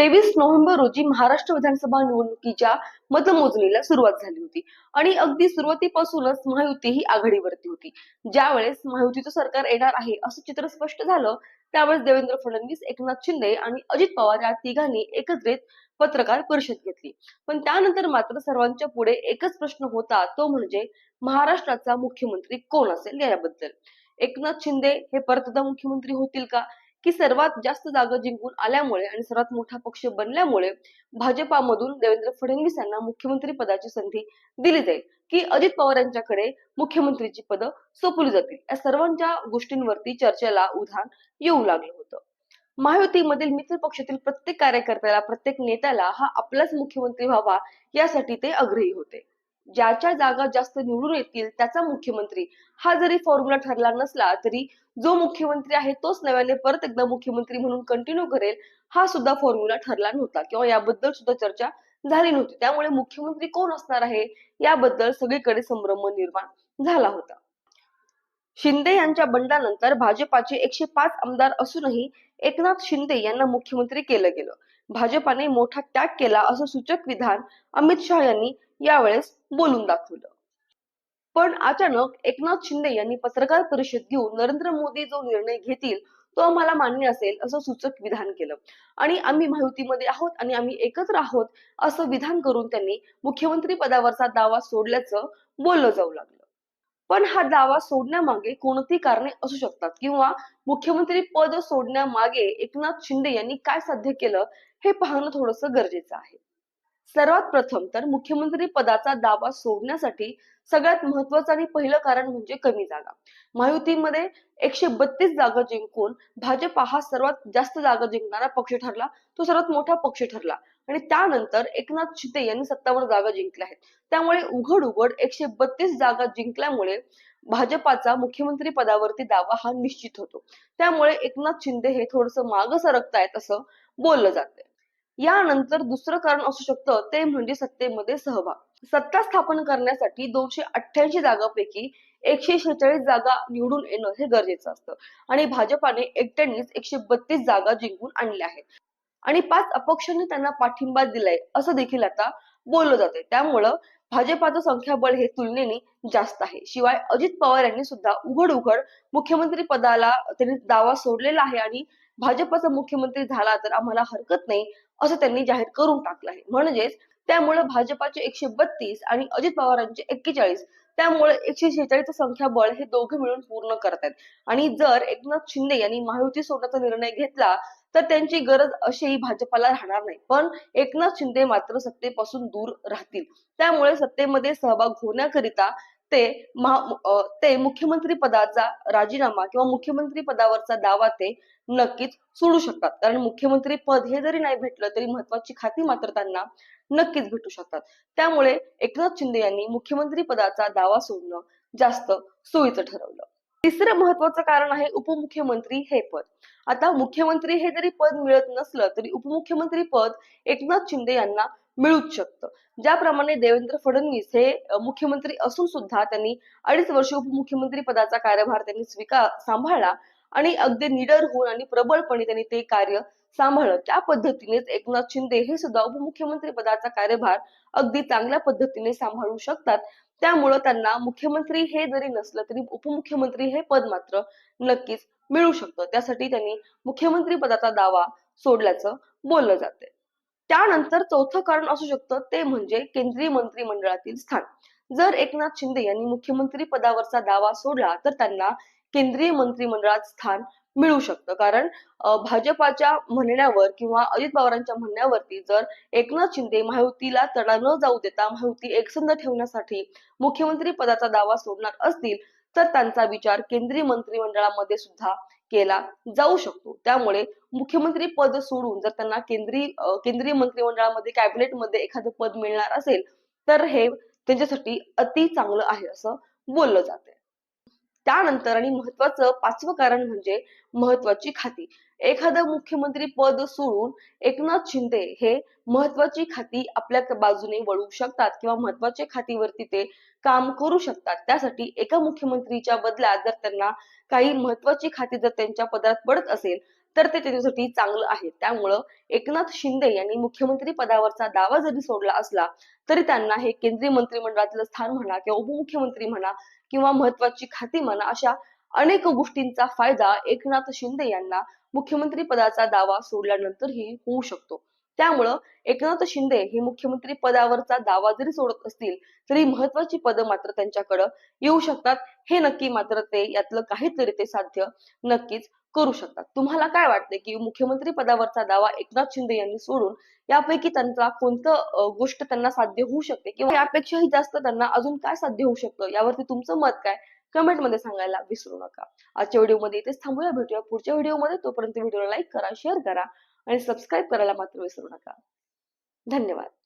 तेवीस नोव्हेंबर रोजी महाराष्ट्र विधानसभा निवडणुकीच्या मतमोजणीला सुरुवात झाली होती. आणि अगदी सुरुवातीपासूनच महायुती ही आघाडीवरती होती. ज्यावेळेस महायुतीचं सरकार येणार आहे असं चित्र स्पष्ट झालं त्यावेळेस देवेंद्र फडणवीस एकनाथ शिंदे आणि अजित पवार या तिघांनी एकत्रित पत्रकार परिषद घेतली. पण त्यानंतर मात्र सर्वांच्या पुढे एकच प्रश्न होता तो म्हणजे महाराष्ट्राचा मुख्यमंत्री कोण असेल याबद्दल? एकनाथ शिंदे हे परत मुख्यमंत्री होतील का? की सर्वात जास्त जागा जिंकून आल्यामुळे आणि सर्वात मोठा पक्ष बनल्यामुळे भाजपामधून देवेंद्र फडणवीस यांना मुख्यमंत्री पदाची संधी दिली जाईल की अजित पवार यांच्याकडे मुख्यमंत्रीची पदं सोपवली जातील. या सर्वांच्या गोष्टींवरती चर्चेला उधाण येऊ लागलं होतं. महायुतीमधील मित्र पक्षातील प्रत्येक कार्यकर्त्याला प्रत्येक नेत्याला हा आपलाच मुख्यमंत्री व्हावा यासाठी ते आग्रही होते. ज्याच्या जागा जास्त निवडून येतील त्याचा मुख्यमंत्री. हा जरी फॉर्म्युला ठरला नसला तरी जो मुख्यमंत्री आहे तोच नव्याने परत एकदा मुख्यमंत्री म्हणून कंटिन्यू करेल हा सुद्धा फॉर्म्युला ठरला नव्हता किंवा याबद्दल सुद्धा चर्चा झाली नव्हती. त्यामुळे मुख्यमंत्री कोण असणार आहे याबद्दल सगळीकडे संभ्रम निर्माण झाला होता. शिंदे यांच्या बंडानंतर भाजपाचे एकशे पाच आमदार असूनही एकनाथ शिंदे यांना मुख्यमंत्री केलं गेलं. भाजपाने मोठा त्याग केला असं सूचक विधान अमित शहा यांनी यावेळेस बोलून दाखवलं. पण अचानक एकनाथ शिंदे यांनी पत्रकार परिषद घेऊन नरेंद्र मोदी जो निर्णय घेतील तो आम्हाला मान्य असेल असं सूचक विधान केलं. आणि आम्ही महायुतीमध्ये आहोत आणि आम्ही एकत्र आहोत असं विधान करून त्यांनी मुख्यमंत्री पदावरचा दावा सोडल्याचं बोललं जाऊ लागलं. पण हा दावा सोडण्यामागे कोणती कारणे असू शकतात? किंवा मुख्यमंत्री पद सोडण्यामागे एकनाथ शिंदे यांनी काय साध्य केलं? हे पाहणं थोडस गरजेचं आहे. सर्वात प्रथम तर मुख्यमंत्री पदाचा दावा सोडण्यासाठी सगळ्यात महत्वाचं आणि पहिलं कारण म्हणजे कमी जागा. महायुतीमध्ये एकशे बत्तीस जागा जिंकून भाजप हा सर्वात जास्त जागा जिंकणारा पक्ष ठरला. तो सर्वात मोठा पक्ष ठरला. आणि त्यानंतर एकनाथ शिंदे यांनी सत्तावन्न जागा जिंकल्या आहेत. त्यामुळे उघड उघड एकशे बत्तीस जागा जिंकल्यामुळे भाजपाचा मुख्यमंत्री पदावरती दावा हा निश्चित होतो. त्यामुळे एकनाथ शिंदे हे थोडस मागं सरकतायत असं बोललं जाते यानंतर दुसरं कारण असू शकतं ते म्हणजे सत्तेमध्ये सहभाग. सत्ता स्थापन करण्यासाठी दोनशे अठ्ठ्याऐंशी जागापैकी एकशे शेहेचाळीस जागा निवडून येणं हे गरजेचं असतं. आणि भाजपाने एकट्यानेच एकशे बत्तीस जागा जिंकून आणल्या आहेत. आणि पाच अपक्षांनी त्यांना पाठिंबा दिलाय असं देखील आता बोललं जाते त्यामुळं भाजपाचं संख्याबळ हे तुलनेने जास्त आहे. शिवाय अजित पवार यांनी सुद्धा उघड उघड मुख्यमंत्री पदाला त्यांनी दावा सोडलेला आहे आणि भाजपचा मुख्यमंत्री झाला तर आम्हाला हरकत नाही असं त्यांनी जाहीर करून टाकलं आहे. म्हणजेच त्यामुळे भाजपाचे एकशे बत्तीस आणि अजित पवारांचे एक्केचाळीस त्यामुळे एकशे शेहेचाळीसचं संख्याबळ हे दोघे मिळून पूर्ण करतात आणि जर एकनाथ शिंदे यांनी महायुती सोडण्याचा निर्णय घेतला तर त्यांची गरज अशीही भाजपाला राहणार नाही. पण एकनाथ शिंदे मात्र सत्तेपासून दूर राहतील. त्यामुळे सत्तेमध्ये सहभाग होण्याकरिता ते महा ते मुख्यमंत्री पदाचा राजीनामा किंवा मुख्यमंत्री पदावरचा दावा ते नक्कीच सोडू शकतात. कारण मुख्यमंत्री पद हे जरी नाही भेटलं तरी महत्वाची खाती मात्र त्यांना नक्कीच भेटू शकतात. त्यामुळे एकनाथ शिंदे यांनी मुख्यमंत्री पदाचा दावा सोडणं जास्त सोयीचं ठरवलं. तिसरं महत्वाचं कारण आहे उपमुख्यमंत्री हे पद. आता मुख्यमंत्री हे जरी पद मिळत नसलं तरी उपमुख्यमंत्री पद एकनाथ शिंदे यांना मिळूच शकतं. ज्याप्रमाणे देवेंद्र फडणवीस हे मुख्यमंत्री असून सुद्धा त्यांनी अडीच वर्ष उपमुख्यमंत्री पदाचा कार्यभार त्यांनी स्वीकार सांभाळला आणि अगदी निडर होऊन आणि प्रबळपणे त्यांनी ते कार्य सांभाळलं. त्या पद्धतीनेच एकनाथ शिंदे हे सुद्धा उपमुख्यमंत्री पदाचा कार्यभार अगदी चांगल्या पद्धतीने सांभाळू शकतात. त्यामुळं त्यांना मुख्यमंत्री हे जरी नसलं तरी उपमुख्यमंत्री हे पद मात्र नक्कीच मिळू शकतं. त्यासाठी त्यांनी मुख्यमंत्री पदाचा दावा सोडल्याचं बोललं जाते त्यानंतर चौथं कारण असू शकतं ते म्हणजे केंद्रीय मंत्रिमंडळातील स्थान. जर एकनाथ शिंदे यांनी मुख्यमंत्री पदावरचा दावा सोडला तर त्यांना केंद्रीय मंत्रिमंडळात स्थान मिळू शकतं. कारण भाजपाच्या म्हणण्यावर किंवा अजित पवारांच्या म्हणण्यावरती जर एकनाथ शिंदे महायुतीला तडा न जाऊ देता महायुती एकसंध ठेवण्यासाठी मुख्यमंत्री पदाचा दावा सोडणार असतील तर त्यांचा विचार केंद्रीय मंत्रिमंडळामध्ये सुद्धा केला जाऊ शकतो. त्यामुळे मुख्यमंत्री पद सोडून जर त्यांना केंद्रीय केंद्रीय मंत्रिमंडळामध्ये कॅबिनेटमध्ये एखादं पद मिळणार असेल तर हे त्यांच्यासाठी अति चांगलं आहे असं बोललं जाते त्यानंतर आणि महत्वाचं पाचवं कारण म्हणजे महत्वाची खाती. एखादं मुख्यमंत्री पद सोडून एकनाथ शिंदे हे महत्वाची खाती आपल्या बाजूने वळवू शकतात किंवा महत्त्वाच्या खातीवरती ते काम करू शकतात. त्यासाठी एका मुख्यमंत्रीच्या बदल्यात जर त्यांना काही महत्वाची खाती जर त्यांच्या पदात पडत असेल तर ते त्यांच्यासाठी चांगलं आहे. त्यामुळं एकनाथ शिंदे यांनी मुख्यमंत्री पदावरचा दावा जरी सोडला असला तरी त्यांना हे केंद्रीय मंत्रिमंडळातलं स्थान म्हणा किंवा उपमुख्यमंत्री म्हणा किंवा महत्वाची खाती म्हणा अशा अनेक गोष्टींचा फायदा एकनाथ शिंदे यांना मुख्यमंत्री पदाचा दावा सोडल्यानंतरही होऊ शकतो. त्यामुळं एकनाथ शिंदे हे मुख्यमंत्री पदावरचा दावा जरी सोडत असतील तरी महत्वाची पदं मात्र त्यांच्याकडं येऊ शकतात. हे नक्की मात्र ते यातलं काहीतरी ते साध्य नक्कीच करू शकतात. तुम्हाला काय वाटते की मुख्यमंत्री पदावरचा दावा एकनाथ शिंदे यांनी सोडून यापैकी त्यांचा कोणतं गोष्ट त्यांना साध्य होऊ शकते किंवा यापेक्षाही जास्त त्यांना अजून काय साध्य होऊ शकतं यावरती तुमचं मत काय? कमेंटमध्ये सांगायला विसरू नका. आजच्या व्हिडिओमध्ये इथेच थांबूया. भेटूया पुढच्या व्हिडिओमध्ये. तोपर्यंत व्हिडिओला लाईक करा शेअर करा. आणि सबस्क्राईब करायला मात्र विसरू नका. धन्यवाद.